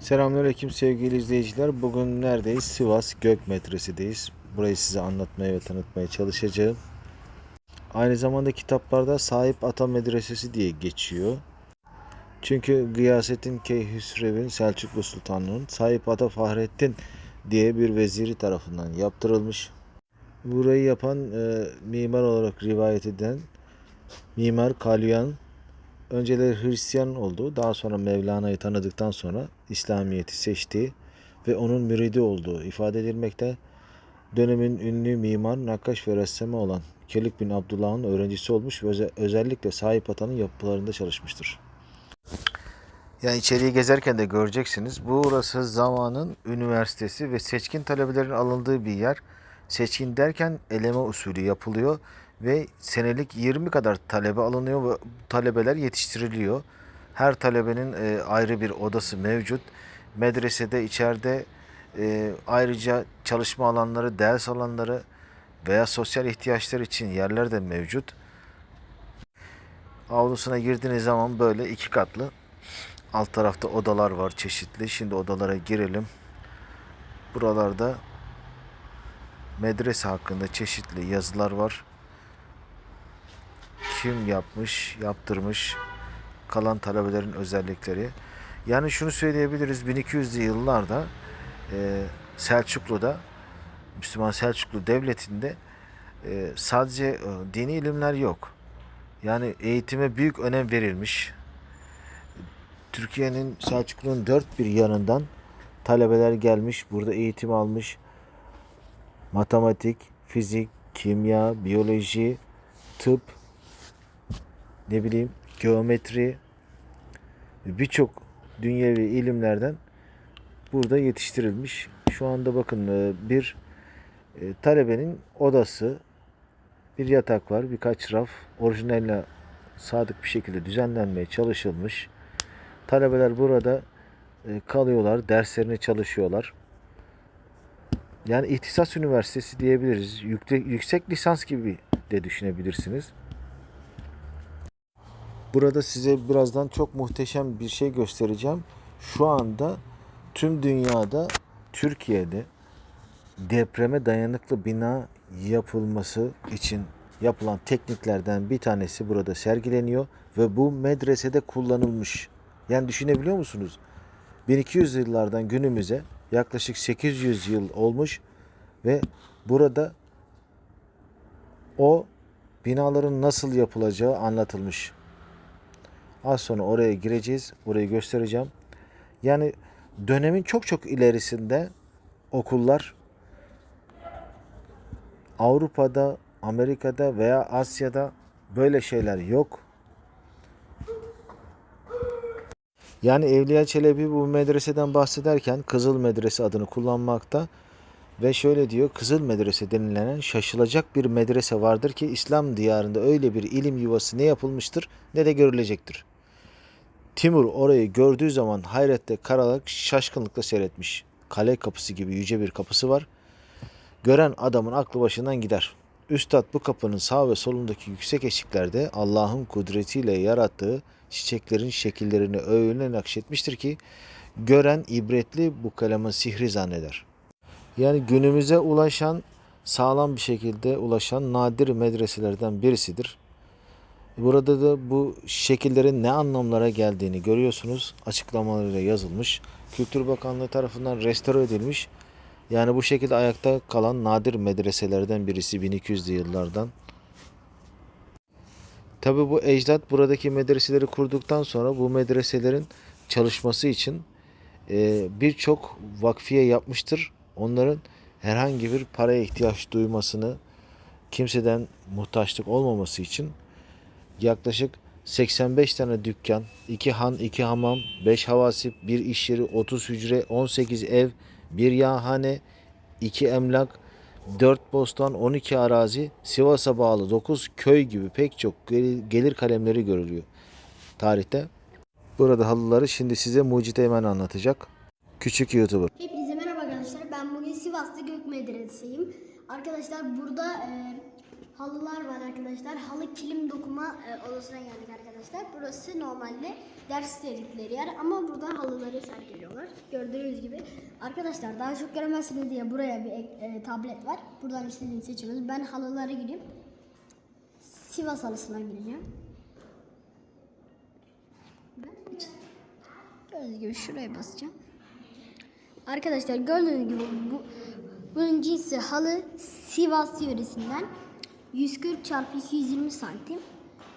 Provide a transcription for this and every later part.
Selamünaleyküm sevgili izleyiciler. Bugün neredeyiz? Sivas Gök Medrese'deyiz. Burayı size anlatmaya ve tanıtmaya çalışacağım. Aynı zamanda kitaplarda Sahip Ata Medresesi diye geçiyor. Çünkü Gıyasettin Keyhüsrev'in Selçuklu Sultanlığı'nın Sahip Ata Fahrettin diye bir veziri tarafından yaptırılmış. Burayı yapan e, mimar olarak rivayet edilen Mimar Kalyan önceleri Hristiyan oldu. Daha sonra Mevlana'yı tanıdıktan sonra İslamiyet'i seçti ve onun müridi olduğu ifade edilmekte. Dönemin ünlü mimar, nakkaş ve ressamı olan Kelik bin Abdullah'ın öğrencisi olmuş ve öze- özellikle sahip atanın yapılarında çalışmıştır. Yani içeriği gezerken de göreceksiniz. Burası zamanın üniversitesi ve seçkin talebelerin alındığı bir yer. Seçkin derken eleme usulü yapılıyor ve senelik 20 kadar talebe alınıyor ve talebeler yetiştiriliyor. Her talebenin e, ayrı bir odası mevcut. Medresede içeride e, ayrıca çalışma alanları, ders alanları veya sosyal ihtiyaçlar için yerler de mevcut. Avlusuna girdiğiniz zaman böyle iki katlı Alt tarafta odalar var çeşitli. Şimdi odalara girelim. Buralarda medrese hakkında çeşitli yazılar var. Kim yapmış, yaptırmış, kalan talebelerin özellikleri. Yani şunu söyleyebiliriz 1200'lü yıllarda e, Selçuklu'da Müslüman Selçuklu Devleti'nde e, sadece e, dini ilimler yok. Yani eğitime büyük önem verilmiş. Türkiye'nin Selçuklu'nun dört bir yanından talebeler gelmiş, burada eğitim almış. Matematik, fizik, kimya, biyoloji, tıp, ne bileyim geometri, birçok dünyevi ilimlerden burada yetiştirilmiş. Şu anda bakın e, bir e, talebenin odası, bir yatak var, birkaç raf, orijinaline sadık bir şekilde düzenlenmeye çalışılmış. Talebeler burada e, kalıyorlar, derslerini çalışıyorlar. Yani ihtisas üniversitesi diyebiliriz. Yükle, yüksek lisans gibi de düşünebilirsiniz. Burada size birazdan çok muhteşem bir şey göstereceğim. Şu anda tüm dünyada, Türkiye'de depreme dayanıklı bina yapılması için yapılan tekniklerden bir tanesi burada sergileniyor ve bu medresede kullanılmış. Yani düşünebiliyor musunuz? 1200 yıllardan günümüze yaklaşık 800 yıl olmuş ve burada o binaların nasıl yapılacağı anlatılmış. Az sonra oraya gireceğiz. Orayı göstereceğim. Yani dönemin çok çok ilerisinde okullar Avrupa'da, Amerika'da veya Asya'da böyle şeyler yok. Yani Evliya Çelebi bu medreseden bahsederken Kızıl Medrese adını kullanmakta ve şöyle diyor Kızıl Medrese denilen şaşılacak bir medrese vardır ki İslam diyarında öyle bir ilim yuvası ne yapılmıştır ne de görülecektir. Timur orayı gördüğü zaman hayrette karalık şaşkınlıkla seyretmiş. Kale kapısı gibi yüce bir kapısı var. Gören adamın aklı başından gider. Üstad bu kapının sağ ve solundaki yüksek eşiklerde Allah'ın kudretiyle yarattığı çiçeklerin şekillerini öyle nakşetmiştir ki gören ibretli bu kalemin sihri zanneder. Yani günümüze ulaşan sağlam bir şekilde ulaşan nadir medreselerden birisidir. Burada da bu şekillerin ne anlamlara geldiğini görüyorsunuz. Açıklamalarıyla yazılmış. Kültür Bakanlığı tarafından restore edilmiş. Yani bu şekilde ayakta kalan nadir medreselerden birisi 1200'lü yıllardan. Tabi bu ecdat buradaki medreseleri kurduktan sonra bu medreselerin çalışması için e, birçok vakfiye yapmıştır. Onların herhangi bir paraya ihtiyaç duymasını, kimseden muhtaçlık olmaması için yaklaşık 85 tane dükkan, 2 han, 2 hamam, 5 havasip, 1 iş yeri, 30 hücre, 18 ev, 1 yağhane, 2 emlak, 4 bostan, 12 arazi, Sivas'a bağlı 9 köy gibi pek çok gel- gelir kalemleri görülüyor tarihte. Burada halıları şimdi size Mucit Eymen anlatacak. Küçük YouTuber. Hepinize merhaba arkadaşlar. Ben bugün Sivas'ta Gök Medresesi'yim. Arkadaşlar burada e, halılar var arkadaşlar. Halı kilim dokuma e, odasına geldik arkadaşlar. Burası normalde ders istedikleri yer ama burada halıları sergiliyorlar. Gördüğünüz gibi. Arkadaşlar daha çok göremezsiniz diye buraya bir e, tablet var. Buradan istediğinizi seçiyorsunuz. Ben halılara gireyim. Sivas halısına gireceğim. Gördüğünüz gibi şuraya basacağım. Arkadaşlar gördüğünüz gibi bu bunun cinsi halı Sivas yöresinden 140 çarpı 220 santim.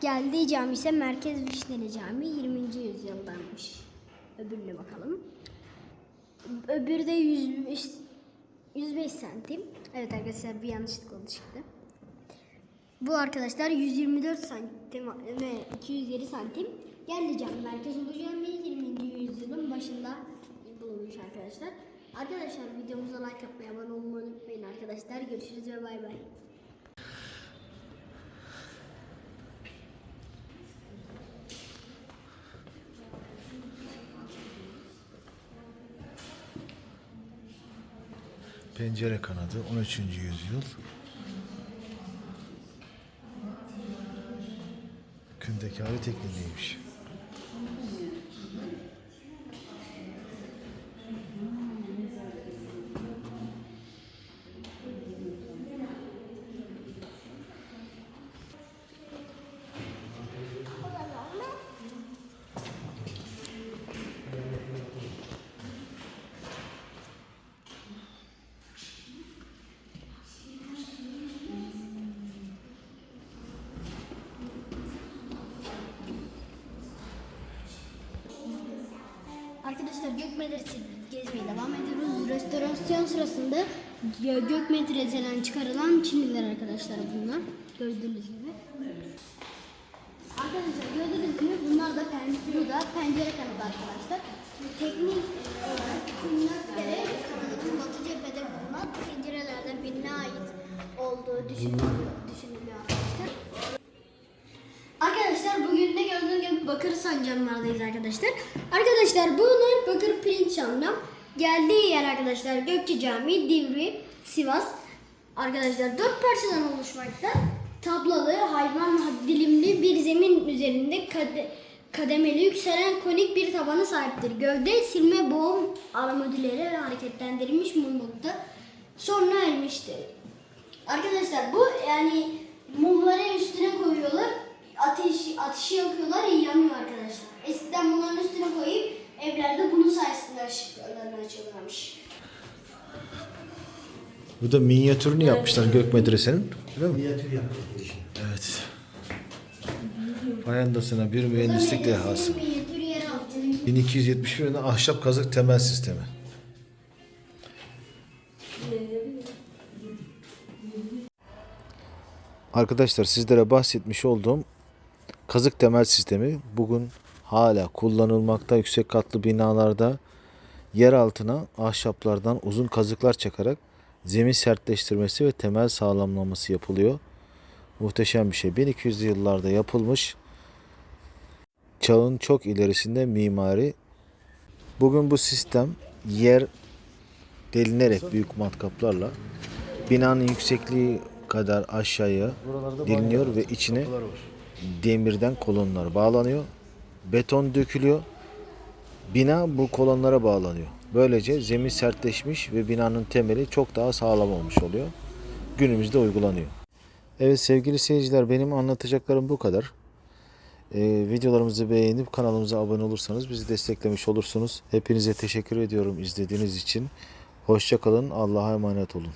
Geldiği cami ise Merkez Vişneli Cami 20. yüzyıldanmış. Öbürüne bakalım. Öbürü de 105 105 santim. Evet arkadaşlar bir yanlışlık oldu çıktı. Bu arkadaşlar 124 santim ve 207 santim. Geldi cami merkez olacağım 20. yüzyılın başında bulunmuş arkadaşlar. Arkadaşlar videomuza like atmayı, abone olmayı unutmayın arkadaşlar. Görüşürüz ve bay bay. Pencere kanadı 13. yüzyıl. Kündekari tekniğiymiş. Arkadaşlar gök medresi gezmeye devam ediyoruz. Restorasyon sırasında gö- gök medreseden çıkarılan Çinliler arkadaşlar bunlar. Gördüğünüz gibi. Arkadaşlar gördüğünüz gibi bunlar da pencere, da pencere kanadı arkadaşlar. Teknik olarak Kınnakdere kanadının batı cephede bulunan pencerelerden birine ait olduğu düşünülüyor arkadaşlar. Arkadaşlar bugün Bakır Sancamlar'dayız arkadaşlar. Arkadaşlar bunlar Bakır Pirinç Çamlam. Geldiği yer arkadaşlar Gökçe Camii, Divri, Sivas. Arkadaşlar dört parçadan oluşmakta. Tablalı, hayvan dilimli bir zemin üzerinde kade- kademeli yükselen konik bir tabanı sahiptir. Gövde silme boğum armadilleri hareketlendirilmiş mumlukta sonra ermiştir. Arkadaşlar bu yani mumları üstüne koyuyorlar. Ateş, ateşi yakıyorlar yanıyor arkadaşlar. Eskiden bunların üstüne koyup evlerde bunun sayesinde ışıklarını açıyorlarmış. Bu da minyatürünü yapmışlar Gök Medrese'nin. Değil mi? Minyatür girişi. Evet. Fayandasına bir mühendislik dehası. Minyatür yer altı. 1271 yılında ahşap kazık temel sistemi. Arkadaşlar sizlere bahsetmiş olduğum kazık temel sistemi bugün hala kullanılmakta yüksek katlı binalarda yer altına ahşaplardan uzun kazıklar çakarak zemin sertleştirmesi ve temel sağlamlaması yapılıyor. Muhteşem bir şey. 1200'lü yıllarda yapılmış çağın çok ilerisinde mimari. Bugün bu sistem yer delinerek büyük matkaplarla binanın yüksekliği kadar aşağıya deliniyor ve içine demirden kolonlar bağlanıyor. Beton dökülüyor. Bina bu kolonlara bağlanıyor. Böylece zemin sertleşmiş ve binanın temeli çok daha sağlam olmuş oluyor. Günümüzde uygulanıyor. Evet sevgili seyirciler benim anlatacaklarım bu kadar. Ee, videolarımızı beğenip kanalımıza abone olursanız bizi desteklemiş olursunuz. Hepinize teşekkür ediyorum izlediğiniz için. Hoşçakalın. Allah'a emanet olun.